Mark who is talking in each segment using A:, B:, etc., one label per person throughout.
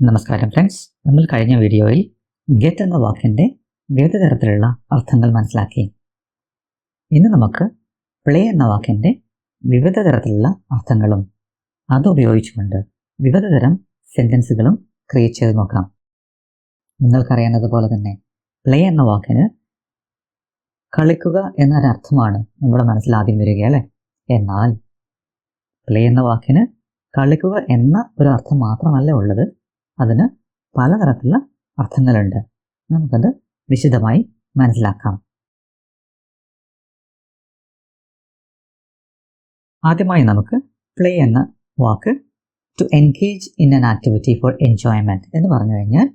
A: നമസ്കാരം ഫ്രണ്ട്സ് നമ്മൾ കഴിഞ്ഞ വീഡിയോയിൽ ഗെറ്റ് എന്ന വാക്കിന്റെ വിവിധ തരത്തിലുള്ള അർത്ഥങ്ങൾ മനസ്സിലാക്കി. ഇന്ന് നമുക്ക് പ്ലേ എന്ന വാക്കിന്റെ വിവിധ തരത്തിലുള്ള അർത്ഥങ്ങളും അതുപയോഗിച്ചുകൊണ്ട് വിവിധ തരം സെന്റൻസുകളും ക്രിയേറ്റ് ചെയ്ത് നോക്കാം. നിങ്ങൾക്കറിയാവുന്നതുപോലെ തന്നെ പ്ലേ എന്ന വാക്കിന് കളിക്കുക എന്നൊരർത്ഥമാണ് നമ്മുടെ മനസ്സിൽ ആദ്യം വരിക അല്ലേ? എന്നാൽ പ്ലേ എന്ന വാക്കിന് കളിക്കുക എന്ന ഒരു അർത്ഥം മാത്രമല്ല ഉള്ളത്. അതിന് പലതരത്തിലുള്ള അർത്ഥങ്ങളുണ്ട്. നമുക്കത് വിശദമായി മനസ്സിലാക്കാം. ആദ്യമായി നമുക്ക് പ്ലേ എന്ന വാക്ക് to engage in an activity for enjoyment എന്ന് പറഞ്ഞു കഴിഞ്ഞാൽ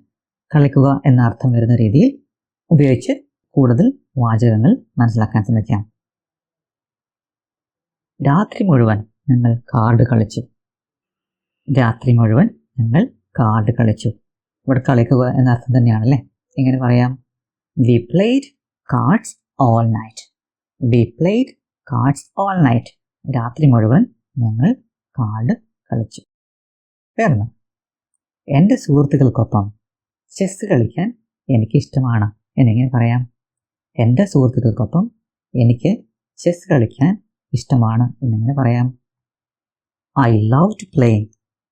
A: കളിക്കുക എന്ന അർത്ഥം വരുന്ന രീതിയിൽ ഉപയോഗിച്ച് കൂടുതൽ വാചകങ്ങൾ മനസ്സിലാക്കാൻ ശ്രമിക്കാം. രാത്രി മുഴുവൻ ഞങ്ങൾ കാർഡ് കളിച്ചു. രാത്രി മുഴുവൻ ഞങ്ങൾ കാർഡ് കളിച്ചു. ഇവിടെ കളിക്കുക എന്നർത്ഥം തന്നെയാണല്ലേ? എങ്ങനെ പറയാം. We played cards all night we played cards all night രാത്രി മുഴുവൻ ഞങ്ങൾ കാർഡ് കളിച്ചു. വേറെ എന്റെ സുഹൃത്തുക്കൾക്കൊപ്പം ചെസ് കളിക്കാൻ എനിക്കിഷ്ടമാണ് എന്നെങ്ങനെ പറയാം. എന്റെ സുഹൃത്തുക്കൾക്കൊപ്പം എനിക്ക് ചെസ് കളിക്കാൻ ഇഷ്ടമാണ് എന്നെങ്ങനെ പറയാം. I love to play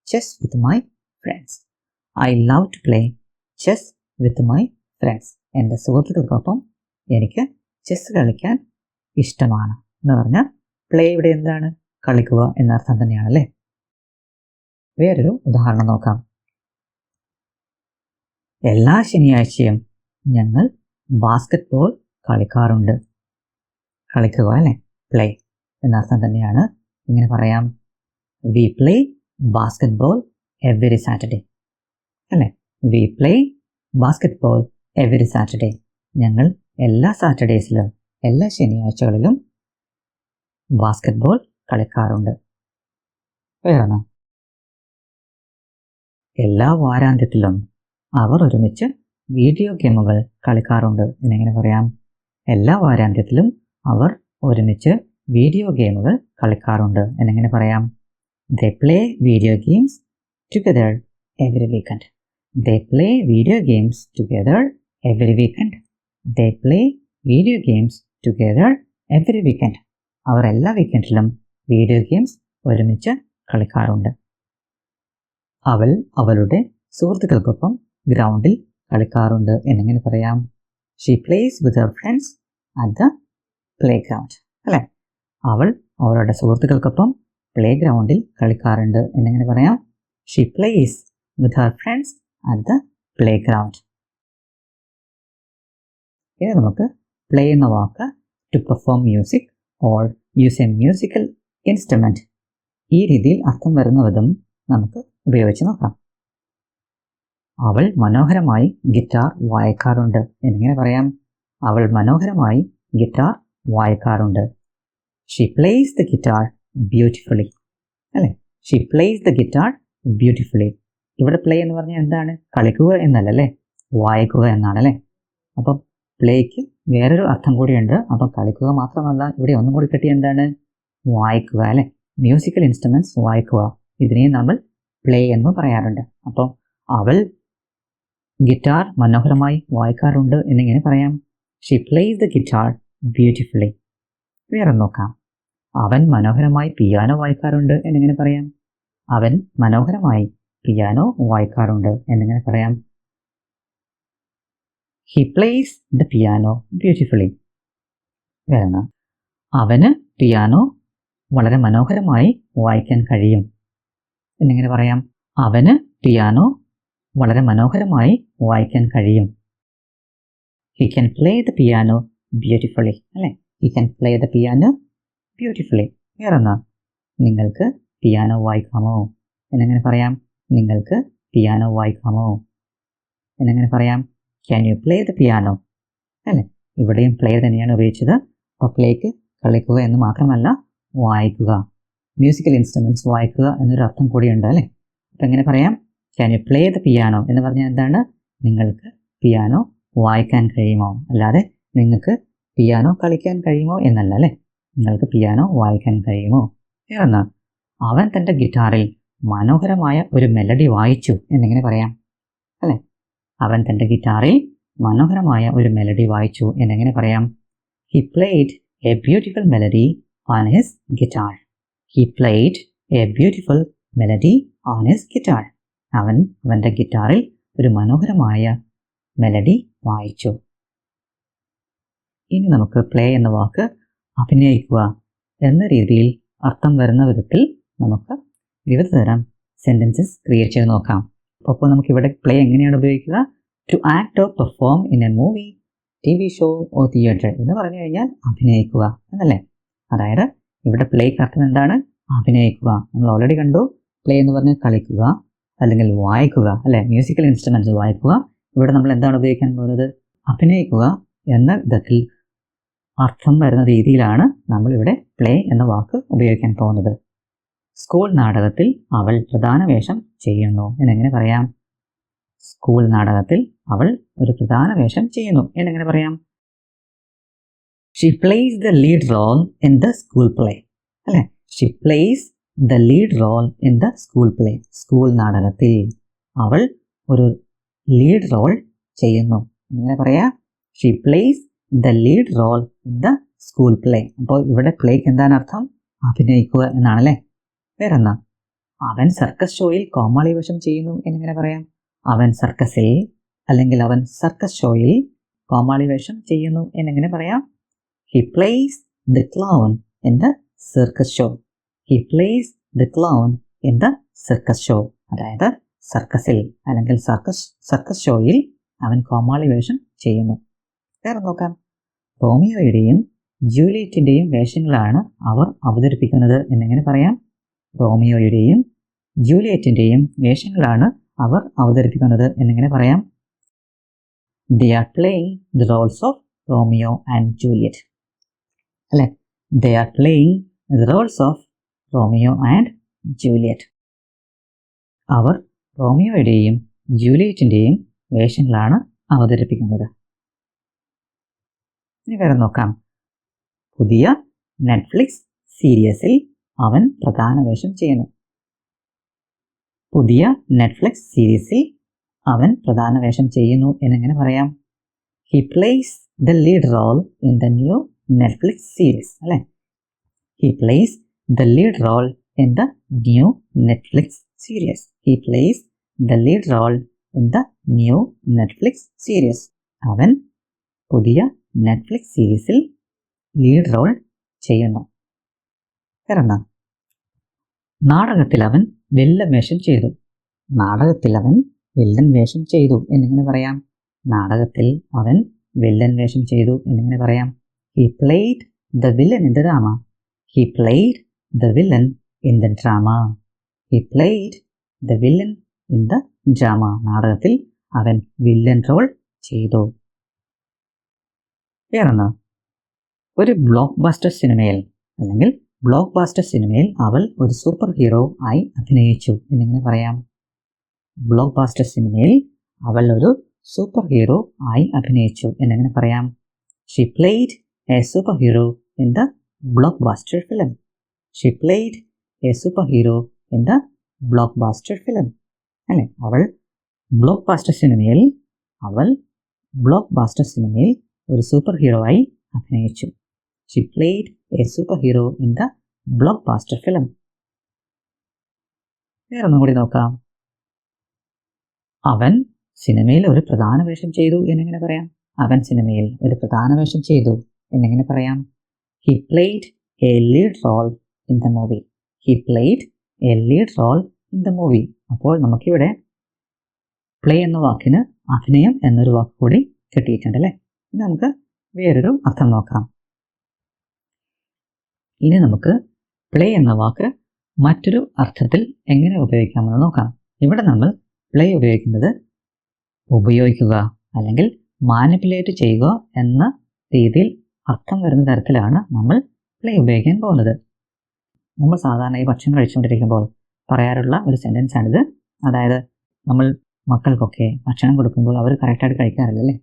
A: chess with my friends I love to play chess with my friends എന്റെ സുഹൃത്തുക്കൾക്കൊപ്പം എനിക്ക് ചെസ് കളിക്കാൻ ഇഷ്ടമാണ്. എന്ന് പറഞ്ഞാൽ പ്ലേ ഇവിടെ എന്താണ്? കളിക്കുക എന്നർത്ഥം തന്നെയാണല്ലേ? വേറൊരു ഉദാഹരണം നോക്കാം. എല്ലാ ശനിയാഴ്ചയും ഞങ്ങൾ ബാസ്കറ്റ് ബോൾ കളിക്കാറുണ്ട്. കളിക്കുക അല്ലേ? പ്ലേ എന്നർത്ഥം തന്നെയാണ് ഇങ്ങനെ പറയാം. We play basketball every Saturday അല്ലേ? We play basketball every Saturday ഞങ്ങൾ എല്ലാ സാറ്റർഡേസിലും എല്ലാ ശനിയാഴ്ചകളിലും ബാസ്കറ്റ് ബോൾ കളിക്കാറുണ്ട്. വേറെന്നാ? എല്ലാ വാരാന്ത്യത്തിലും അവർ ഒരുമിച്ച് വീഡിയോ ഗെയിമുകൾ കളിക്കാറുണ്ട്. എന്നെങ്ങനെ പറയാം? എല്ലാ വാരാന്ത്യത്തിലും അവർ ഒരുമിച്ച് വീഡിയോ ഗെയിമുകൾ കളിക്കാറുണ്ട്. എന്നെങ്ങനെ പറയാം? They play video games together every weekend. They play video games together every weekend. They play video games together every weekend. അവർ എല്ലാ വീക്കെൻഡിലും വീഡിയോ ഗെയിംസ് ഒരുമിച്ച് കളിക്കാറുണ്ട് അവൾ അവളുടെ സുഹൃത്തുക്കൾക്കൊപ്പം ഗ്രൗണ്ടിൽ കളിക്കാറുണ്ട് എന്നെങ്ങനെ പറയാം she plays with her friends at the playground അല്ലേ അവൾ അവളുടെ സുഹൃത്തുക്കൾക്കൊപ്പം പ്ലേ ഗ്രൗണ്ടിൽ കളിക്കാറുണ്ട് എന്നെങ്ങനെ പറയാം she plays with her friends at the playground. ഇനി നമുക്ക് പ്ലേ എന്ന വാക്ക് to perform music or use a musical instrument ഈ രീതിയിൽ അർത്ഥം വരുന്ന വിധം നമുക്ക് ഉപയോഗിച്ച് നോക്കാം. അവൾ മനോഹരമായി ഗിറ്റാർ വായിക്കാറുണ്ട്. എന്നിങ്ങനെ പറയാം? അവൾ മനോഹരമായി ഗിറ്റാർ വായിക്കാറുണ്ട്. She plays the guitar beautifully അല്ലേ? She plays the guitar beautifully ഇവിടെ പ്ലേ എന്ന് പറഞ്ഞാൽ എന്താണ്? കളിക്കുക എന്നല്ല അല്ലേ വായിക്കുക എന്നാണ് അല്ലേ അപ്പം പ്ലേക്ക് വേറൊരു അർത്ഥം കൂടിയുണ്ട്. അപ്പം കളിക്കുക മാത്രമല്ല ഇവിടെ ഒന്നും കൂടി കിട്ടിയ എന്താണ്? വായിക്കുക അല്ലേ? മ്യൂസിക്കൽ ഇൻസ്ട്രുമെന്റ്സ് വായിക്കുക. ഇതിനെയും നമ്മൾ പ്ലേ എന്ന് പറയാറുണ്ട്. അപ്പം അവൾ ഗിറ്റാർ മനോഹരമായി വായിക്കാറുണ്ട് എന്നിങ്ങനെ പറയാം. She plays the guitar beautifully വേറെ നോക്കാം. അവൻ മനോഹരമായി പിയാനോ വായിക്കാറുണ്ട് എന്നിങ്ങനെ പറയാം. അവൻ മനോഹരമായി പിയാനോ വായിക്കാറുണ്ട്. എന്നിങ്ങനെ പറയാം. He plays the piano beautifully വേറെ അവന് പിയാനോ വളരെ മനോഹരമായി വായിക്കാൻ കഴിയും. എന്നിങ്ങനെ പറയാം. അവന് പിയാനോ വളരെ മനോഹരമായി വായിക്കാൻ കഴിയും. He can play the piano beautifully അല്ലേ? He can play the piano beautifully വേറെന്നാ? നിങ്ങൾക്ക് പിയാനോ വായിക്കാമോ എന്നെങ്ങനെ പറയാം? നിങ്ങൾക്ക് പിയാനോ വായിക്കാമോ എന്നെങ്ങനെ പറയാം? Can you play the piano അല്ലേ? ഇവിടെയും പ്ലേ തന്നെയാണ് ഉപയോഗിച്ചത്. അപ്പോൾ പ്ലേക്ക് കളിക്കുക എന്ന് മാത്രമല്ല വായിക്കുക. മ്യൂസിക്കൽ ഇൻസ്ട്രുമെന്റ്സ് വായിക്കുക എന്നൊരു അർത്ഥം കൂടിയുണ്ട് അല്ലേ? അപ്പം എങ്ങനെ പറയാം? Can you play the piano എന്ന് പറഞ്ഞാൽ എന്താണ്? നിങ്ങൾക്ക് പിയാനോ വായിക്കാൻ കഴിയുമോ? അല്ലാതെ നിങ്ങൾക്ക് പിയാനോ കളിക്കാൻ കഴിയുമോ എന്നല്ല അല്ലേ? നിങ്ങൾക്ക് പിയാനോ വായിക്കാൻ കഴിയുമോ? വേറൊന്ന് അവൻ തന്റെ ഗിറ്റാറിൽ മനോഹരമായ ഒരു മെലഡി വായിച്ചു എന്നിങ്ങനെ പറയാം. അല്ലേ? അവൻ തന്റെ ഗിറ്റാറിൽ മനോഹരമായ ഒരു മെലഡി വായിച്ചു എന്നെങ്ങനെ പറയാം. He played a beautiful melody on his guitar he played a beautiful melody on his guitar അവൻ അവന്റെ ഗിറ്റാറിൽ ഒരു മനോഹരമായ മെലഡി വായിച്ചു. ഇനി നമുക്ക് പ്ലേ എന്ന വാക്ക് അഭിനയിക്കുക എന്ന രീതിയിൽ അർത്ഥം വരുന്ന വിധത്തിൽ നമുക്ക് വിവിധ തരം സെന്റൻസസ് ക്രിയേറ്റ് ചെയ്ത് നോക്കാം. അപ്പോൾ നമുക്ക് ഇവിടെ പ്ലേ എങ്ങനെയാണ് ഉപയോഗിക്കുക? To act or perform in a movie TV show or theatre എന്ന് പറഞ്ഞു കഴിഞ്ഞാൽ അഭിനയിക്കുക എന്നല്ലേ? അതായത് ഇവിടെ പ്ലേ കറക്റ്റ് എന്താണ്? അഭിനയിക്കുക. നമ്മൾ ഓൾറെഡി കണ്ടു. പ്ലേ എന്ന് പറഞ്ഞാൽ കളിക്കുക അല്ലെങ്കിൽ വായിക്കുക അല്ലെ? മ്യൂസിക്കൽ ഇൻസ്ട്രുമെന്റ്സ് വായിക്കുക. ഇവിടെ നമ്മൾ എന്താണ് ഉപയോഗിക്കാൻ പോകുന്നത്? അഭിനയിക്കുക എന്ന വിധത്തിൽ അർത്ഥം വരുന്ന രീതിയിലാണ് നമ്മൾ ഇവിടെ പ്ലേ എന്ന വാക്ക് ഉപയോഗിക്കാൻ പോകുന്നത്. സ്കൂൾ നാടകത്തിൽ അവൾ പ്രധാന വേഷം ചെയ്യുന്നു. എന്നെങ്ങനെ പറയാം? സ്കൂൾ നാടകത്തിൽ അവൾ ഒരു പ്രധാന വേഷം ചെയ്യുന്നു. എന്നെങ്ങനെ പറയാം? She plays the lead role in the school play അല്ലെ? She plays the lead role in the school play school നാടകത്തിൽ അവൾ ഒരു ലീഡ് റോൾ ചെയ്യുന്നു. എങ്ങനെ പറയാ? She plays the lead role in the school play അപ്പോൾ ഇവിടെ പ്ലേക്ക് എന്താണ് അർത്ഥം? അഭിനയിക്കുക എന്നാണല്ലേ വേറെന്നാ അവൻ സർക്കസ് ഷോയിൽ കോമാളി വേഷം ചെയ്യുന്നു എന്നിങ്ങനെ പറയാം. അവൻ സർക്കസിൽ അല്ലെങ്കിൽ അവൻ സർക്കസ് ഷോയിൽ കോമാളി വേഷം ചെയ്യുന്നു എന്നിങ്ങനെ പറയാം. He plays the clown in the circus show he plays the clown in the circus show അതായത് സർക്കസിൽ അല്ലെങ്കിൽ സർക്കസ് സർക്കസ് ഷോയിൽ അവൻ കോമാളി വേഷം ചെയ്യുന്നു. വേറെ നോക്കാം. റോമിയോയുടെയും ജൂലിയറ്റിന്റെയും വേഷങ്ങളാണ് അവർ അവതരിപ്പിക്കുന്നത് എന്നെങ്ങനെ പറയാം. റോമിയോയുടെയും ജൂലിയറ്റിന്റെയും വേഷങ്ങളാണ് അവർ അവതരിപ്പിക്കുന്നത് എന്നിങ്ങനെ പറയാം. They are playing the roles of Romeo and Juliet അല്ലെ? They are playing the roles of Romeo and Juliet അവർ റോമിയോയുടെയും ജൂലിയറ്റിന്റെയും വേഷങ്ങളാണ് അവതരിപ്പിക്കുന്നത്. ഇനി വേറെ നോക്കാം. പുതിയ നെറ്റ്ഫ്ലിക്സ് സീരീസിൽ അവൻ പ്രധാന വേഷം ചെയ്യുന്നു. പുതിയ നെറ്റ്ഫ്ലിക്സ് സീരീസിൽ അവൻ പ്രധാന വേഷം ചെയ്യുന്നു എന്നെങ്ങനെ പറയാം? He plays the lead role in the new Netflix series അല്ലെ? He plays the lead role in the new Netflix series he plays the lead role in the new Netflix series അവൻ പുതിയ നെറ്റ്ഫ്ലിക്സ് സീരീസിൽ lead role ചെയ്യുന്നു. വേറെന്താ? നാടകത്തിൽ അവൻ വെല്ലൻ വേഷം ചെയ്തു. നാടകത്തിൽ അവൻ വെല്ലൻ വേഷം ചെയ്തു എന്നിങ്ങനെ പറയാം. നാടകത്തിൽ അവൻ വില്ലൻ വേഷം ചെയ്തു എന്നിങ്ങനെ പറയാം. He played the villain in the drama he played the villain in the drama he played the villain in the drama നാടകത്തിൽ അവൻ വില്ലൻ റോൾ ചെയ്തു. വേറൊന്ന് ഒരു ബ്ലോക്ക് ബസ്റ്റർ സിനിമയിൽ അല്ലെങ്കിൽ ബ്ലോക്ക് ബാസ്റ്റർ സിനിമയിൽ അവൾ ഒരു സൂപ്പർ ഹീറോ ആയി അഭിനയിച്ചു. എന്നിങ്ങനെ പറയാം. ബ്ലോക്ക് ബാസ്റ്റർ സിനിമയിൽ അവൾ ഒരു സൂപ്പർ ഹീറോ ആയി അഭിനയിച്ചു. എന്നിങ്ങനെ പറയാം. She played a superhero in the blockbuster film she played a superhero in the blockbuster film അല്ലേ? അവൾ ബ്ലോക്ക് ബാസ്റ്റർ സിനിമയിൽ അവൾ ബ്ലോക്ക് ബാസ്റ്റർ സിനിമയിൽ ഒരു സൂപ്പർ ഹീറോ ആയി അഭിനയിച്ചു. She played a superhero in the blockbuster film. വേറൊന്നും കൂടി നോക്കാം. അവൻ സിനിമയിൽ ഒരു പ്രധാന വേഷം ചെയ്തു എന്നിങ്ങനെ പറയാം. അവൻ സിനിമയിൽ ഒരു പ്രധാന വേഷം ചെയ്തു എന്നിങ്ങനെ പറയാം. He played a lead role in the movie he played a lead role in the movie അപ്പോൾ നമുക്കിവിടെ പ്ലേ എന്ന വാക്കിന് അഭിനയം എന്നൊരു വാക്ക് കൂടി കിട്ടിയിട്ടുണ്ട് അല്ലേ? ഇനി നമുക്ക് വേറൊരു അർത്ഥം നോക്കാം. ഇനി നമുക്ക് പ്ലേ എന്ന വാക്ക് മറ്റൊരു അർത്ഥത്തിൽ എങ്ങനെ ഉപയോഗിക്കാമെന്ന് നോക്കാം. ഇവിടെ നമ്മൾ പ്ലേ ഉപയോഗിക്കുന്നത് ഉപയോഗിക്കുക അല്ലെങ്കിൽ മാനിപ്പുലേറ്റ് ചെയ്യുക എന്ന രീതിയിൽ അർത്ഥം വരുന്ന തരത്തിലാണ് നമ്മൾ പ്ലേ ഉപയോഗിക്കാൻ പോകുന്നത്. നമ്മൾ സാധാരണ ഈ ഭക്ഷണം കഴിച്ചുകൊണ്ടിരിക്കുമ്പോൾ പറയാറുള്ള ഒരു സെന്റൻസ് ആണിത്. അതായത് നമ്മൾ മക്കൾക്കൊക്കെ ഭക്ഷണം കൊടുക്കുമ്പോൾ അവർ കറക്റ്റായിട്ട് കഴിക്കാറില്ല അല്ലേ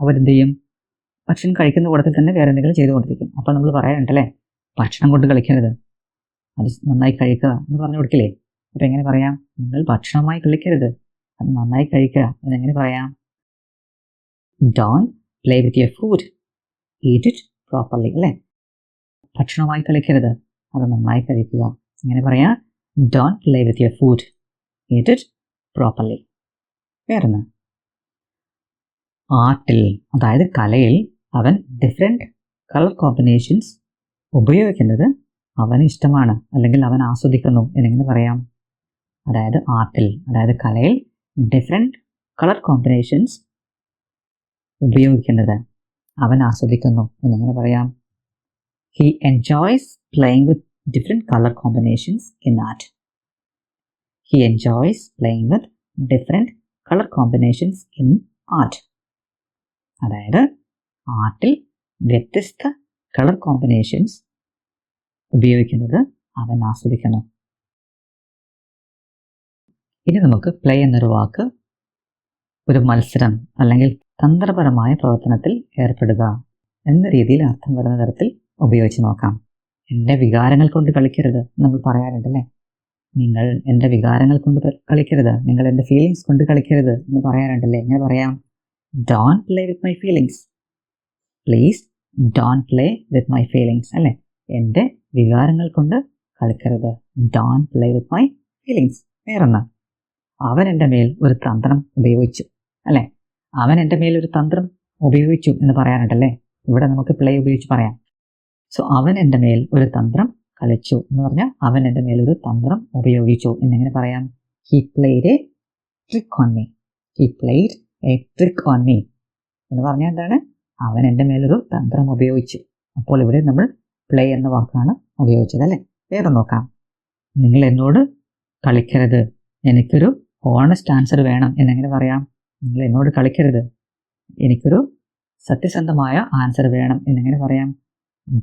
A: അവരെന്ത് ചെയ്യും? ഭക്ഷണം കഴിക്കുന്ന കൂടത്തിൽ തന്നെ വേറെ എന്തെങ്കിലും ചെയ്തുകൊണ്ടിരിക്കും അപ്പോൾ നമ്മൾ പറയാനുണ്ടല്ലേ ഭക്ഷണം കൊണ്ട് കളിക്കരുത്. അത് നന്നായി കഴിക്കുക എന്ന് പറഞ്ഞു കൊടുക്കില്ലേ? അപ്പോൾ എങ്ങനെ പറയാം? നിങ്ങൾ ഭക്ഷണമായി കളിക്കരുത്. അത് നന്നായി കഴിക്കുക. എന്നെങ്ങനെ പറയാം? Don't play with your food eat it properly അല്ലേ? ഭക്ഷണമായി കളിക്കരുത്. അത് നന്നായി കഴിക്കുക. എങ്ങനെ പറയാം? Don't play with your food eat it properly വേറെ ആർട്ടിൽ അതായത് കലയിൽ അവൻ ഡിഫറെന്റ് കളർ കോമ്പിനേഷൻസ് ഉപയോഗിക്കുന്നത് അവന് ഇഷ്ടമാണ് അല്ലെങ്കിൽ അവൻ ആസ്വദിക്കുന്നു എന്നിങ്ങനെ പറയാം. അതായത് ആർട്ടിൽ അതായത് കലയിൽ ഡിഫറെന്റ് കളർ കോമ്പിനേഷൻസ് ഉപയോഗിക്കുന്നത് അവൻ ആസ്വദിക്കുന്നു എന്നിങ്ങനെ പറയാം. He enjoys playing with different colour combinations in art he enjoys playing with different colour combinations in art അതായത് ആർട്ടിൽ വ്യത്യസ്ത കളർ കോമ്പിനേഷൻസ് ഉപയോഗിക്കുന്നത് അവൻ ആസ്വദിക്കണം ഇനി നമുക്ക് പ്ലേ എന്നൊരു വാക്ക് ഒരു മത്സരം അല്ലെങ്കിൽ തന്ത്രപരമായ പ്രവർത്തനത്തിൽ ഏർപ്പെടുക എന്ന രീതിയിൽ അർത്ഥം വരുന്ന തരത്തിൽ ഉപയോഗിച്ച് നോക്കാം. എന്റെ വികാരങ്ങൾ കൊണ്ട് കളിക്കരുത് നമ്മൾ പറയാറുണ്ടല്ലേ? നിങ്ങൾ എന്റെ വികാരങ്ങൾ കൊണ്ട് കളിക്കരുത്. നിങ്ങൾ എന്റെ ഫീലിങ്സ് കൊണ്ട് കളിക്കരുത് എന്ന് പറയാറുണ്ടല്ലേ? എങ്ങനെ പറയാം? Don't play with my feelings please don't play with my feelings അല്ലേ? എന്റെ വികാരങ്ങൾ കൊണ്ട് കളിക്കരുത്. Don't play with my feelings വേറൊന്ന്. അവൻ എന്റെ മേൽ ഒരു തന്ത്രം ഉപയോഗിച്ചു അല്ലേ? അവൻ എന്റെ മേൽ ഒരു തന്ത്രം ഉപയോഗിച്ചു എന്ന് പറയാനുണ്ടല്ലേ? ഇവിടെ നമുക്ക് പ്ലേ ഉപയോഗിച്ച് പറയാം. സോ അവൻ എന്റെ മേൽ ഒരു തന്ത്രം കളിച്ചു എന്ന് പറഞ്ഞാൽ അവൻ എന്റെ മേൽ ഒരു തന്ത്രം ഉപയോഗിച്ചു എന്നെങ്ങനെ പറയാം? He played a trick on me he played a trick on me എന്ന് പറഞ്ഞാൽ എന്താണ്? അവൻ എന്റെ മേലൊരു തന്ത്രം ഉപയോഗിച്ചു. അപ്പോൾ ഇവിടെ നമ്മൾ പ്ലേ എന്ന വാക്കാണ് ഉപയോഗിച്ചത് അല്ലേ? വേറെ നോക്കാം. നിങ്ങൾ എന്നോട് കളിക്കരുത്. എനിക്കൊരു ഓണസ്റ്റ് ആൻസർ വേണം എന്നെങ്ങനെ പറയാം. നിങ്ങൾ എന്നോട് കളിക്കരുത്. എനിക്കൊരു സത്യസന്ധമായ ആൻസർ വേണം എന്നെങ്ങനെ പറയാം.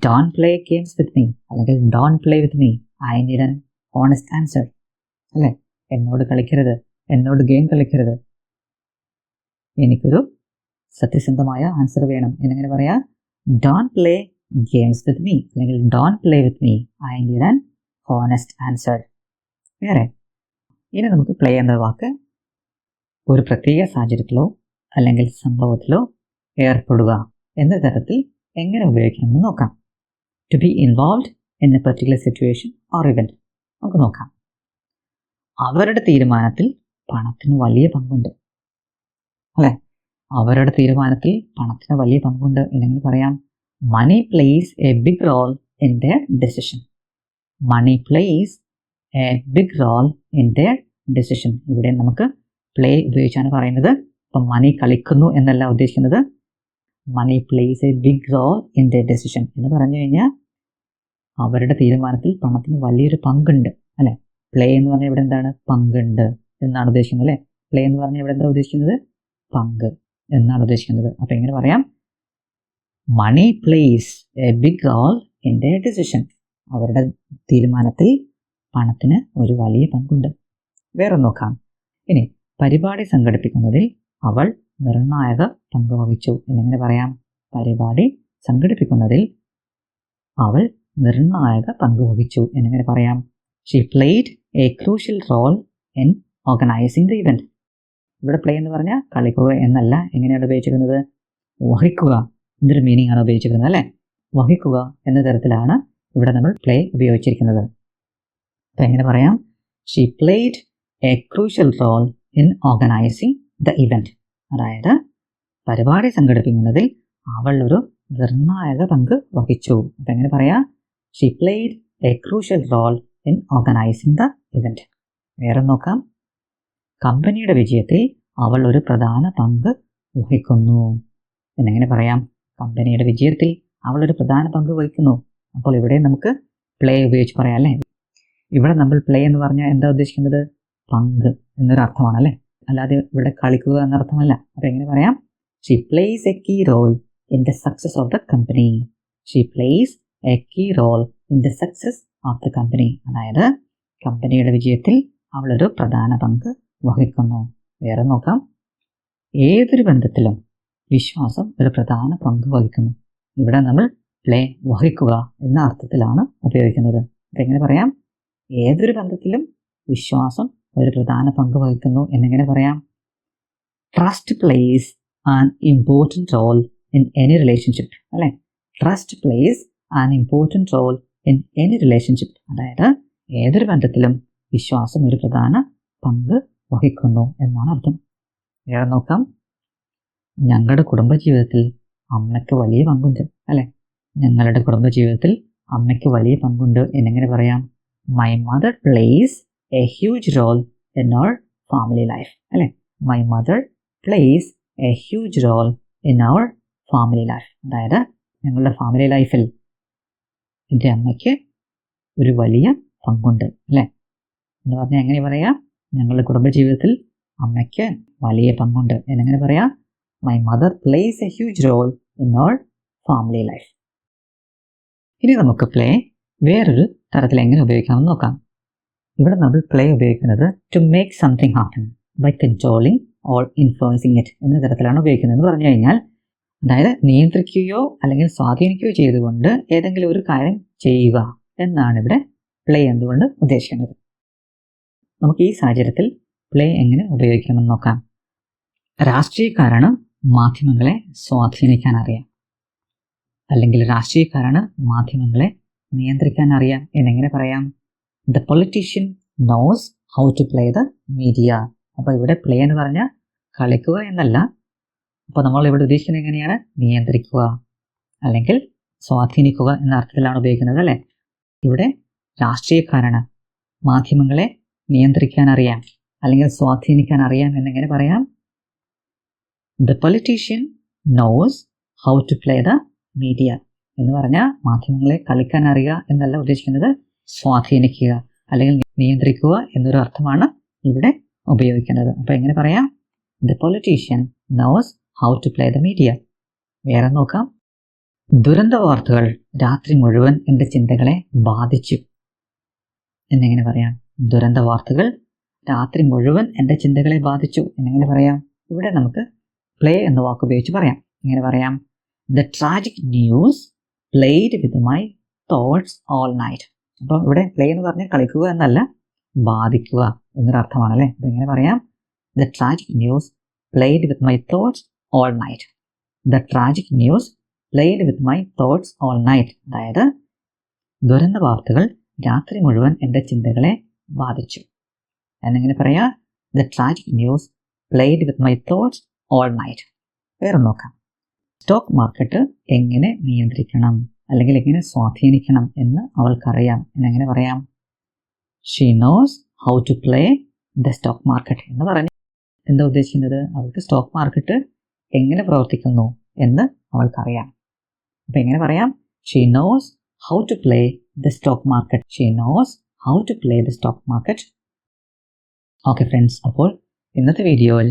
A: Don't play games with me അല്ലെങ്കിൽ don't play with me I need an honest answer അല്ലേ? എന്നോട് കളിക്കരുത്. എന്നോട് ഗെയിം കളിക്കരുത്. എനിക്കൊരു സത്യസന്ധമായ ആൻസർ വേണം. എന്നെങ്ങനെ പറയാം? Don't play games with me അല്ലെങ്കിൽ don't play with me I need an honest answer വേറെ ഇനി നമുക്ക് പ്ലേ എന്ന വാക്ക് ഒരു പ്രത്യേക സാഹചര്യത്തിലോ അല്ലെങ്കിൽ സംഭവത്തിലോ ഏർപ്പെടുക എന്ന തരത്തിൽ എങ്ങനെ ഉപയോഗിക്കണമെന്ന് നോക്കാം. To be involve in a particular situation or event നമുക്ക് നോക്കാം. അവരുടെ തീരുമാനത്തിൽ പണത്തിന് വലിയ പങ്കുണ്ട്. അല്ലേ? അവരുടെ തീരുമാനത്തിൽ പണത്തിന് വലിയ പങ്കുണ്ട് എന്നെങ്കിൽ പറയാം. Money plays a big role in the decision money plays a big role in the decision ഇവിടെ നമുക്ക് പ്ലേ ഉപയോഗിച്ചാണ് പറയുന്നത്. അപ്പം മണി കളിക്കുന്നു എന്നല്ല ഉദ്ദേശിക്കുന്നത്. Money plays a big role in the decision എന്ന് പറഞ്ഞു കഴിഞ്ഞാൽ അവരുടെ തീരുമാനത്തിൽ പണത്തിന് വലിയൊരു പങ്കുണ്ട് അല്ലെ? പ്ലേ എന്ന് പറഞ്ഞാൽ ഇവിടെ എന്താണ്? പങ്കുണ്ട് എന്നാണ് ഉദ്ദേശിക്കുന്നത് അല്ലേ? പ്ലേ എന്ന് പറഞ്ഞാൽ ഇവിടെ എന്താ ഉദ്ദേശിക്കുന്നത്? പങ്ക്. എന്നാണ് ഉദ്ദേശിക്കുന്നത്. അപ്പം എങ്ങനെ പറയാം. Money plays a big role in the decision അവരുടെ തീരുമാനത്തിൽ പണത്തിന് ഒരു വലിയ പങ്കുണ്ട്. വേറെ നോക്കാം. ഇനി പരിപാടി സംഘടിപ്പിക്കുന്നതിൽ അവൾ നിർണായക പങ്ക് വഹിച്ചു. എന്നെങ്ങനെ പറയാം. പരിപാടി സംഘടിപ്പിക്കുന്നതിൽ അവൾ നിർണായക പങ്ക് വഹിച്ചു. എന്നെങ്ങനെ പറയാം. She played a crucial role in organising the event ഇവിടെ പ്ലേ എന്ന് പറഞ്ഞാൽ കളിക്കുക എന്നല്ല. എങ്ങനെയാണ് ഉപയോഗിച്ചിരിക്കുന്നത്? വഹിക്കുക എന്നൊരു മീനിങ് ആണ് ഉപയോഗിച്ചിരിക്കുന്നത് അല്ലേ? വഹിക്കുക എന്ന തരത്തിലാണ് ഇവിടെ നമ്മൾ പ്ലേ ഉപയോഗിച്ചിരിക്കുന്നത്. അപ്പം എങ്ങനെ പറയാം? She played a crucial role in organising the event അതായത് പരിപാടി സംഘടിപ്പിക്കുന്നതിൽ അവൾ ഒരു നിർണായക പങ്ക് വഹിച്ചു. അപ്പം എങ്ങനെ പറയാം? She played a crucial role in organising the event വേറെ നോക്കാം. കമ്പനിയുടെ വിജയത്തിൽ അവൾ ഒരു പ്രധാന പങ്ക് വഹിക്കുന്നു. എന്നെങ്ങനെ പറയാം? കമ്പനിയുടെ വിജയത്തിൽ അവൾ ഒരു പ്രധാന പങ്ക് വഹിക്കുന്നു. അപ്പോൾ ഇവിടെ നമുക്ക് പ്ലേ ഉപയോഗിച്ച് പറയാം അല്ലേ? ഇവിടെ നമ്മൾ പ്ലേ എന്ന് പറഞ്ഞാൽ എന്താ ഉദ്ദേശിക്കുന്നത്? പങ്ക് എന്നൊരു അർത്ഥമാണ് അല്ലേ അല്ലാതെ ഇവിടെ കളിക്കുക എന്നർത്ഥമല്ല. അപ്പോൾ എങ്ങനെ പറയാം? She plays a key role in the success of the company she plays a key role in the success of the company അതായത് കമ്പനിയുടെ വിജയത്തിൽ അവളൊരു പ്രധാന പങ്ക് വഹിക്കുന്നു. വേറെ നോക്കാം. ഏതൊരു ബന്ധത്തിലും വിശ്വാസം ഒരു പ്രധാന പങ്ക് വഹിക്കുന്നു. ഇവിടെ നമ്മൾ പ്ലേ വഹിക്കുക എന്ന അർത്ഥത്തിലാണ് ഉപയോഗിക്കുന്നത്. അപ്പം എങ്ങനെ പറയാം? ഏതൊരു ബന്ധത്തിലും വിശ്വാസം ഒരു പ്രധാന പങ്ക് വഹിക്കുന്നു എന്നെങ്ങനെ പറയാം? Trust plays an important role in any relationship അല്ലേ? Trust plays an important role in any relationship അതായത് ഏതൊരു ബന്ധത്തിലും വിശ്വാസം ഒരു പ്രധാന പങ്ക് വഹിക്കുന്നു എന്നാണ് അർത്ഥം. വേറെ നോക്കാം. ഞങ്ങളുടെ കുടുംബജീവിതത്തിൽ അമ്മയ്ക്ക് വലിയ പങ്കുണ്ട് അല്ലെ? ഞങ്ങളുടെ കുടുംബജീവിതത്തിൽ അമ്മയ്ക്ക് വലിയ പങ്കുണ്ട് എന്നെങ്ങനെ പറയാം? My mother plays a huge role in our family life അല്ലെ? My mother plays a huge role in our family life അതായത് ഞങ്ങളുടെ ഫാമിലി ലൈഫിൽ എന്റെ അമ്മയ്ക്ക് ഒരു വലിയ പങ്കുണ്ട് അല്ലേ? എന്ന് പറഞ്ഞാൽ എങ്ങനെ പറയാം? ഞങ്ങളുടെ കുടുംബജീവിതത്തിൽ അമ്മയ്ക്ക് വലിയ പങ്കുണ്ട്. എന്നെങ്ങനെ പറയാം? My mother plays a huge role in our family life ഇനി നമുക്ക് പ്ലേ വേറൊരു തരത്തിൽ എങ്ങനെ ഉപയോഗിക്കാമെന്ന് നോക്കാം. ഇവിടെ നമ്മൾ പ്ലേ ഉപയോഗിക്കുന്നത് to make something happen by controlling or influencing it എന്ന തരത്തിലാണ് ഉപയോഗിക്കുന്നത് എന്ന് പറഞ്ഞു കഴിഞ്ഞാൽ അതായത് നിയന്ത്രിക്കുകയോ അല്ലെങ്കിൽ സ്വാധീനിക്കുകയോ ചെയ്തുകൊണ്ട് ഏതെങ്കിലും ഒരു കാര്യം ചെയ്യുക എന്നാണ് ഇവിടെ പ്ലേ എന്തുകൊണ്ട് ഉദ്ദേശിക്കുന്നത്. നമുക്ക് ഈ സാഹചര്യത്തിൽ പ്ലേ എങ്ങനെ ഉപയോഗിക്കാമെന്ന് നോക്കാം. രാഷ്ട്രീയക്കാരാണ് മാധ്യമങ്ങളെ സ്വാധീനിക്കാൻ അറിയാം. അല്ലെങ്കിൽ രാഷ്ട്രീയക്കാരാണ് മാധ്യമങ്ങളെ നിയന്ത്രിക്കാൻ അറിയാം. എന്നെങ്ങനെ പറയാം? The politician knows how to play the media അപ്പോൾ ഇവിടെ പ്ലേ എന്ന് പറഞ്ഞാൽ കളിക്കുക എന്നല്ല. അപ്പോൾ നമ്മൾ ഇവിടെ ഉദ്ദേശിക്കുന്നത് എങ്ങനെയാണ്? നിയന്ത്രിക്കുക. അല്ലെങ്കിൽ സ്വാധീനിക്കുക എന്ന അർത്ഥത്തിലാണ് ഉപയോഗിക്കുന്നത് അല്ലേ? ഇവിടെ രാഷ്ട്രീയക്കാരാണ് മാധ്യമങ്ങളെ നിയന്ത്രിക്കാൻ അറിയാം അല്ലെങ്കിൽ സ്വാധീനിക്കാൻ അറിയാം എന്നെങ്ങനെ പറയാം? The politician knows how to play the media എന്ന് പറഞ്ഞാൽ മാധ്യമങ്ങളെ കളിക്കാൻ അറിയുക എന്നല്ല ഉദ്ദേശിക്കുന്നത്. സ്വാധീനിക്കുക അല്ലെങ്കിൽ നിയന്ത്രിക്കുക എന്നൊരു അർത്ഥമാണ് ഇവിടെ ഉപയോഗിക്കുന്നത്. അപ്പോൾ എങ്ങനെ പറയാം? The politician knows how to play the media വേറെ നോക്കാം. ദുരന്ത വാർത്തകൾ രാത്രി മുഴുവൻ എന്റെ ചിന്തകളെ ബാധിച്ചു. എന്നെങ്ങനെ പറയാം? ദുരന്ത വാർത്തകൾ രാത്രി മുഴുവൻ എന്റെ ചിന്തകളെ ബാധിച്ചു എന്നെങ്ങനെ പറയാം? ഇവിടെ നമുക്ക് പ്ലേ എന്ന വാക്ക് ഉപയോഗിച്ച് പറയാം. ഇങ്ങനെ പറയാം? The tragic news played with my thoughts all night അപ്പോൾ ഇവിടെ പ്ലേ എന്ന് പറഞ്ഞാൽ കളിക്കുക എന്നല്ല ബാധിക്കുക എന്നൊരു അർത്ഥമാണല്ലേ അപ്പോൾ ഇങ്ങനെ പറയാം? The tragic news played with my thoughts all night the tragic news played with my thoughts all night അതായത് ദുരന്ത വാർത്തകൾ രാത്രി മുഴുവൻ എന്റെ ചിന്തകളെ ബാധിച്ചു. എന്നിങ്ങനെ പറയാം the tragic news played with my thoughts all night വേറെ നോക്കാം. സ്റ്റോക്ക് മാർക്കറ്റ് എങ്ങനെ നിയന്ത്രിക്കണം അല്ലെങ്കിൽ എങ്ങനെ സ്വാധീനിക്കണം എന്ന് അവൾക്കറിയാം. എന്നെങ്ങനെ പറയാം? She knows how to play the stock market എന്ന് പറഞ്ഞു. എന്താ ഉദ്ദേശിക്കുന്നത്? അവൾക്ക് സ്റ്റോക്ക് മാർക്കറ്റ് എങ്ങനെ പ്രവർത്തിക്കുന്നു എന്ന് അവൾക്കറിയാം. അപ്പം എങ്ങനെ പറയാം? She knows how to play the stock market she knows how to play the stock market okay friends അപ്പോൾ ഇന്നത്തെ വീഡിയോയിൽ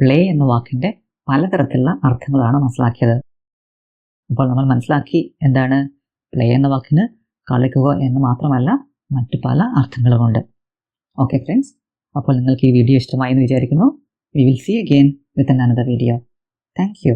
A: പ്ലേ എന്ന വാക്കിന്റെ പലതരത്തിലുള്ള അർത്ഥങ്ങളാണ് മനസ്സിലാക്കിയത്. അപ്പോൾ നമ്മൾ മനസ്സിലാക്കി എന്താണ് പ്ലേ എന്ന വാക്കിന് കളിക്കുക എന്ന് മാത്രമല്ല മറ്റു പല അർത്ഥങ്ങളുമുണ്ട് ഓക്കെ ഫ്രണ്ട്സ് അപ്പോൾ നിങ്ങൾക്ക് ഈ വീഡിയോ ഇഷ്ടമായി എന്ന് വിചാരിക്കുന്നു. We will see again with another video thank you